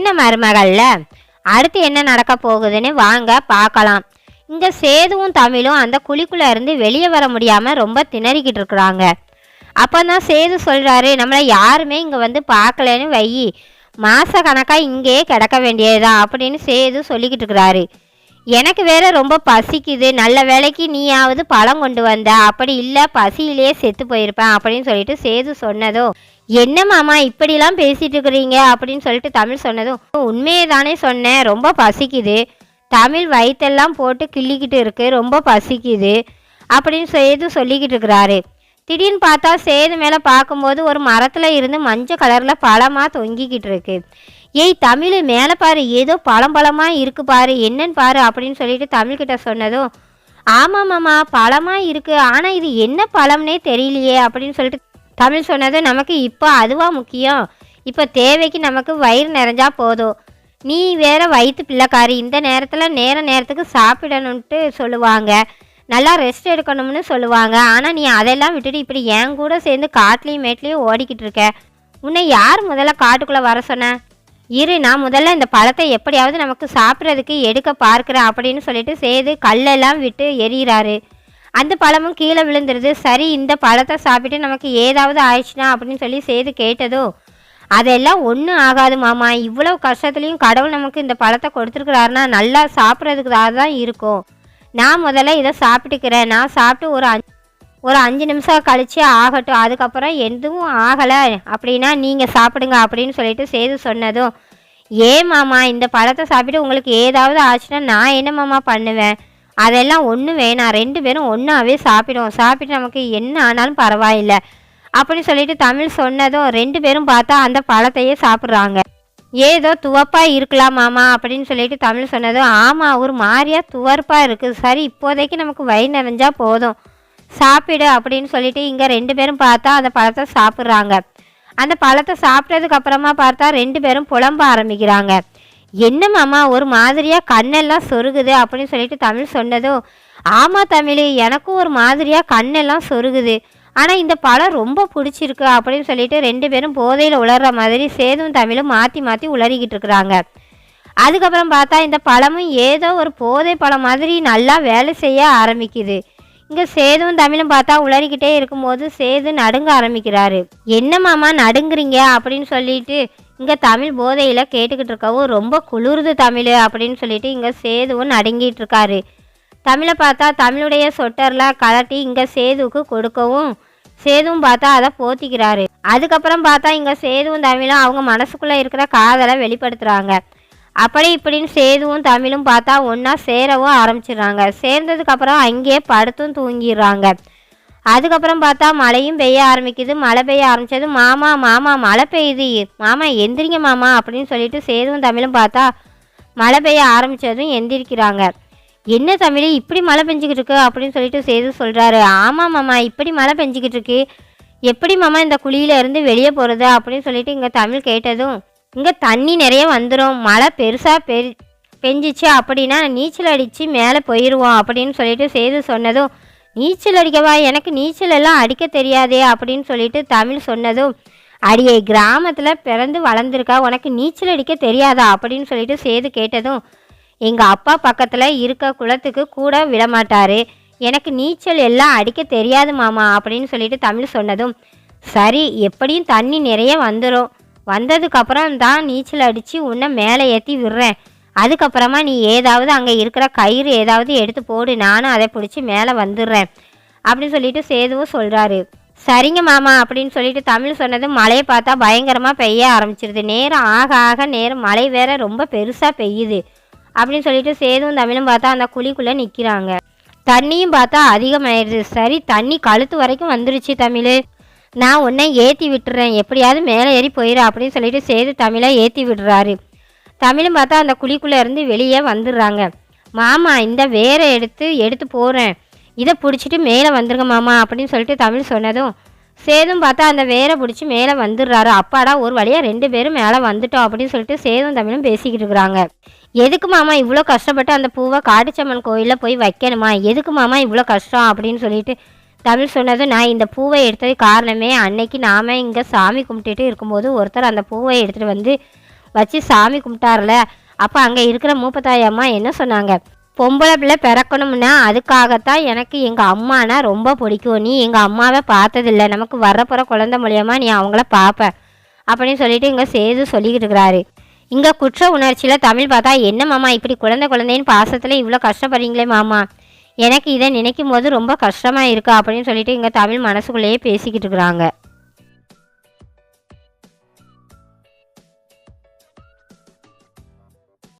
சின்ன மருமகள்ல. அடுத்து என்ன நடக்க போகுதுன்னு வாங்க பார்க்கலாம். இங்க சேதுவும் தமிழும் அந்த குழிக்குள்ள இருந்து வெளியே வர முடியாம ரொம்ப திணறிக்கிட்டு இருக்கிறாங்க. அப்பதான் சேது சொல்றாரு நம்மளை யாருமே இங்க வந்து பார்க்கலன்னு வை மாச கணக்கா இங்கேயே கிடக்க வேண்டியதுதான் அப்படின்னு சேது சொல்லிக்கிட்டு இருக்கிறாரு. எனக்கு வேற ரொம்ப பசிக்குது. நல்ல வேலைக்கு நீயாவது பழம் கொண்டு வந்த. அப்படி இல்லை பசியிலேயே செத்து போயிருப்பேன் அப்படின்னு சொல்லிட்டு சேது சொன்னதோ என்ன மாமா இப்படிலாம் பேசிட்டு இருக்கிறீங்க? அப்படின்னு சொல்லிட்டு தமிழ் சொன்னதும் உண்மையை தானே சொன்னேன். ரொம்ப பசிக்குது. தமிழ் வயிற்றெல்லாம் போட்டு கிள்ளிக்கிட்டு இருக்கு. ரொம்ப பசிக்குது. அப்படின்னு சேது சொல்லிக்கிட்டு இருக்கிறாரு. திடீர்னு பார்த்தா சேது மேலே பார்க்கும்போது ஒரு மரத்தில் இருந்து மஞ்சள் கலரில் பழமாக தொங்கிக்கிட்டு இருக்கு. ஏய் தமிழ் மேலே பாரு ஏதோ பழம் பழமாக இருக்கு பாரு என்னன்னு பாரு அப்படின்னு சொல்லிட்டு தமிழ்கிட்ட சொன்னதும் ஆமாம் மாமா பழமாக இருக்குது ஆனால் இது என்ன பழம்னே தெரியலையே அப்படின்னு சொல்லிட்டு தமிழ் சொன்னதும் நமக்கு இப்போ அதுவாக முக்கியம். இப்போ தேவைக்கு நமக்கு வயிறு நிறைஞ்சா போதும். நீ வேற வயிற்று பிள்ளைக்காரி இந்த நேரத்தில் நேர நேரத்துக்கு சாப்பிடணுன்ட்டு சொல்லுவாங்க. நல்லா ரெஸ்ட் எடுக்கணும்னு சொல்லுவாங்க. ஆனால் நீ அதெல்லாம் விட்டுட்டு இப்படி என் கூட சேர்ந்து காட்டுலேயும் மேட்லேயும் ஓடிக்கிட்டு இருக்க. உன்னை யார் முதல்ல காட்டுக்குள்ளே வர சொன்ன? இரு நான் முதல்ல இந்த பழத்தை எப்படியாவது நமக்கு சாப்பிட்றதுக்கு எடுக்க பார்க்குறேன் அப்படின்னு சொல்லிட்டு சேது கல்லெல்லாம் விட்டு எறிகிறாரு. அந்த பழமும் கீழே விழுந்துருது. சரி இந்த பழத்தை சாப்பிட்டு நமக்கு ஏதாவது ஆயிடுச்சுனா அப்படின்னு சொல்லி சேது கேட்டதோ அதெல்லாம் ஒன்றும் ஆகாது மாமா. இவ்வளோ கஷ்டத்துலேயும் கடவுள் நமக்கு இந்த பழத்தை கொடுத்துருக்குறாருன்னா நல்லா சாப்பிட்றதுக்கு தான் இருக்கும். நான் முதல்ல இதை சாப்பிட்டுக்கிறேன். நான் சாப்பிட்டு ஒரு அஞ்சு ஒரு அஞ்சு நிமிஷம் கழித்து ஆகட்டும். அதுக்கப்புறம் எதுவும் ஆகலை. அப்படின்னா நீங்கள் சாப்பிடுங்க அப்படின்னு சொல்லிட்டு சேது சொன்னதும் ஏன் மாமா இந்த பழத்தை சாப்பிட்டு உங்களுக்கு ஏதாவது ஆச்சுன்னா நான் என்ன மாமா பண்ணுவேன்? அதெல்லாம் ஒன்றும் வேணாம். ரெண்டு பேரும் ஒன்றாவே சாப்பிடுவோம். சாப்பிட்டு நமக்கு என்ன ஆனாலும் பரவாயில்லை. அப்படின்னு சொல்லிட்டு தமிழ் சொன்னதும் ரெண்டு பேரும் பார்த்தா அந்த பழத்தையே சாப்பிட்றாங்க. ஏதோ துவப்பாக இருக்கலாம் மாமா? அப்படின்னு சொல்லிட்டு தமிழ் சொன்னதும் ஆமாம் ஒரு மாதிரியா துவர்ப்பாக இருக்குது சரி இப்போதைக்கு நமக்கு வயிறு நிறைஞ்சா போதும். சாப்பிடு அப்படின்னு சொல்லிட்டு இங்கே ரெண்டு பேரும் பார்த்தா அந்த பழத்தை சாப்பிட்றாங்க. அந்த பழத்தை சாப்பிட்டதுக்கு அப்புறமா பார்த்தா ரெண்டு பேரும் புலம்ப ஆரம்பிக்கிறாங்க. என்ன மாமா ஒரு மாதிரியாக கண்ணெல்லாம் சொருகுது? அப்படின்னு சொல்லிட்டு தமிழ் சொன்னதும் ஆமாம் தமிழ் எனக்கும் ஒரு மாதிரியாக கண்ணெல்லாம் சொருகுது. ஆனால் இந்த பழம் ரொம்ப பிடிச்சிருக்கு அப்படின்னு சொல்லிட்டு ரெண்டு பேரும் போதையில் உளர்ற மாதிரி சேதும் தமிழும் மாற்றி மாற்றி உளறிக்கிட்டு இருக்கிறாங்க. அதுக்கப்புறம் பார்த்தா இந்த பழமும் ஏதோ ஒரு போதை பழம் மாதிரி நல்லா வேலை செய்ய ஆரம்பிக்குது. இங்கே சேதுவும் தமிழும் பார்த்தா உளறிக்கிட்டே இருக்கும்போது சேது நடுங்க ஆரம்பிக்கிறாரு. என்ன மாமா நடுங்குறீங்க? அப்படின்னு சொல்லிட்டு இங்கே தமிழ் போதையில் கேட்டுக்கிட்டு இருக்கவும் ரொம்ப குளிருது தமிழ் அப்படின்னு சொல்லிட்டு இங்கே சேதுவும் நடுங்கிட்டு இருக்காரு. தமிழை பார்த்தா தமிழுடைய சொட்டரில் கலட்டி இங்கே சேதுவுக்கு கொடுக்கவும் சேதுவும் பார்த்தா அதை போத்திக்கிறாரு. அதுக்கப்புறம் பார்த்தா இங்கே சேதுவும் தமிழும் அவங்க மனசுக்குள்ளே இருக்கிற காதலை வெளிப்படுத்துகிறாங்க அப்படி இப்படின்னு சேதுவும் தமிழும் பார்த்தா ஒன்றா சேரவும் ஆரம்பிச்சிடுறாங்க. சேர்ந்ததுக்கப்புறம் அங்கேயே படுத்தும் தூங்கிடுறாங்க. அதுக்கப்புறம் பார்த்தா மழையும் பெய்ய ஆரம்பிக்குது. மழை பெய்ய ஆரம்பிச்சது மாமா மாமா மழை பெய்யுது. மாமா எந்திரிங்க மாமா அப்படின்னு சொல்லிட்டு சேதுவும் தமிழும் பார்த்தா மழை பெய்ய ஆரம்பித்ததும் எந்திரிக்கிறாங்க. என்ன தமிழ் இப்படி மழை பெஞ்சிக்கிட்டு இருக்கு? அப்படின்னு சொல்லிட்டு சேது சொல்கிறாரு ஆமாம் மாமா இப்படி மழை பெஞ்சிக்கிட்டு இருக்கு. எப்படி மாமா இந்த குழியில இருந்து வெளியே போகிறது அப்படின்னு சொல்லிட்டு இங்கே தமிழ் கேட்டதும் இங்கே தண்ணி நிறைய வந்துடும் மழை பெருசாக பெரு பெஞ்சிச்சு அப்படின்னா நீச்சல் அடித்து மேலே போயிடுவோம் அப்படின்னு சொல்லிட்டு செய்து சொன்னதும் நீச்சல் அடிக்கவா? எனக்கு நீச்சல் எல்லாம் அடிக்க தெரியாதே அப்படின்னு சொல்லிட்டு தமிழ் சொன்னதும் அடியை கிராமத்தில் பிறந்து வளர்ந்துருக்கா? உனக்கு நீச்சல் அடிக்க தெரியாதா? அப்படின்னு சொல்லிட்டு சேது கேட்டதும் எங்கள் அப்பா பக்கத்தில் இருக்க குளத்துக்கு கூட விடமாட்டாரு எனக்கு நீச்சல் எல்லாம் அடிக்க தெரியாது மாமா அப்படின்னு சொல்லிட்டு தமிழ் சொன்னதும் சரி எப்படியும் தண்ணி நிறைய வந்துடும் வந்ததுக்கப்புறம் தான் நீச்சல் அடித்து உன்னை மேலே ஏற்றி விடுறேன். அதுக்கப்புறமா நீ ஏதாவது அங்கே இருக்கிற கயிறு ஏதாவது எடுத்து போடு நானும் அதை பிடிச்சி மேலே வந்துடுறேன் அப்படின்னு சொல்லிட்டு சேதுவும் சொல்கிறாரு சரிங்க மாமா அப்படின்னு சொல்லிட்டு தமிழ் சொன்னது மழையை பார்த்தா பயங்கரமாக பெய்ய ஆரம்பிச்சிருது. நேரம் ஆக ஆக நேரம் மழை வேற ரொம்ப பெருசாக பெய்யுது அப்படின்னு சொல்லிட்டு சேதுவும் தமிழும் பார்த்தா அந்த குழிக்குள்ளே நிற்கிறாங்க தண்ணியும் பார்த்தா அதிகமாயிடுது சரி தண்ணி கழுத்து வரைக்கும் வந்துருச்சு தமிழ். நான் உன்னை ஏற்றி விட்டுறேன். எப்படியாவது மேலே ஏறி போயிடும் அப்படின்னு சொல்லிட்டு சேது தமிழை ஏற்றி விடுறாரு. தமிழும் பார்த்தா அந்த குழிக்குள்ளே இருந்து வெளியே வந்துடுறாங்க. மாமா இந்த வேரை எடுத்து எடுத்து போகிறேன் இதை பிடிச்சிட்டு மேலே வந்துருங்க மாமா அப்படின்னு சொல்லிட்டு தமிழ் சொன்னதும் சேதும் பார்த்தா அந்த வேரை பிடிச்சி மேலே வந்துடுறாரு. அப்பாடா ஒரு வழியாக ரெண்டு பேரும் மேலே வந்துட்டோம் அப்படின்னு சொல்லிட்டு சேதும் தமிழும் பேசிக்கிட்டு இருக்கிறாங்க எதுக்கு மாமா இவ்வளோ கஷ்டப்பட்டு அந்த பூவை காட்டுச்சம்மன் கோயிலில் போய் வைக்கணுமா? எதுக்கு மாமா இவ்வளோ கஷ்டம் அப்படின்னு சொல்லிட்டு தமிழ் சொன்னது நான் இந்த பூவை எடுத்தது காரணமே அன்னைக்கு நாம இங்கே சாமி கும்பிட்டுட்டு இருக்கும்போது ஒருத்தர் அந்த பூவை எடுத்துகிட்டு வந்து வச்சு சாமி கும்பிட்டார்ல. அப்போ அங்கே இருக்கிற மூப்பத்தாயம்மா என்ன சொன்னாங்க? பொம்பளை பிள்ளை பிறக்கணும்னா அதுக்காகத்தான் எனக்கு எங்கள் அம்மானா ரொம்ப பிடிக்கும். நீ எங்கள் அம்மாவை பார்த்ததில்ல. நமக்கு வரப்போகிற குழந்தை மூலியமா நீ அவங்கள பார்ப்ப. அப்படின்னு சொல்லிட்டு இங்கே சேது சொல்லிக்கிட்டு இருக்கிறாரு. இங்கே குற்ற உணர்ச்சியில் தமிழ் பார்த்தா என்ன மாமா இப்படி குழந்தை குழந்தைன்னு பாசத்தில் இவ்வளோ கஷ்டப்படுறீங்களே மாமா. எனக்கு இதை நினைக்கும் போது ரொம்ப கஷ்டமாக இருக்குது அப்படின்னு சொல்லிட்டு இங்கே தமிழ் மனசுக்குள்ளேயே பேசிக்கிட்டு இருக்கிறாங்க.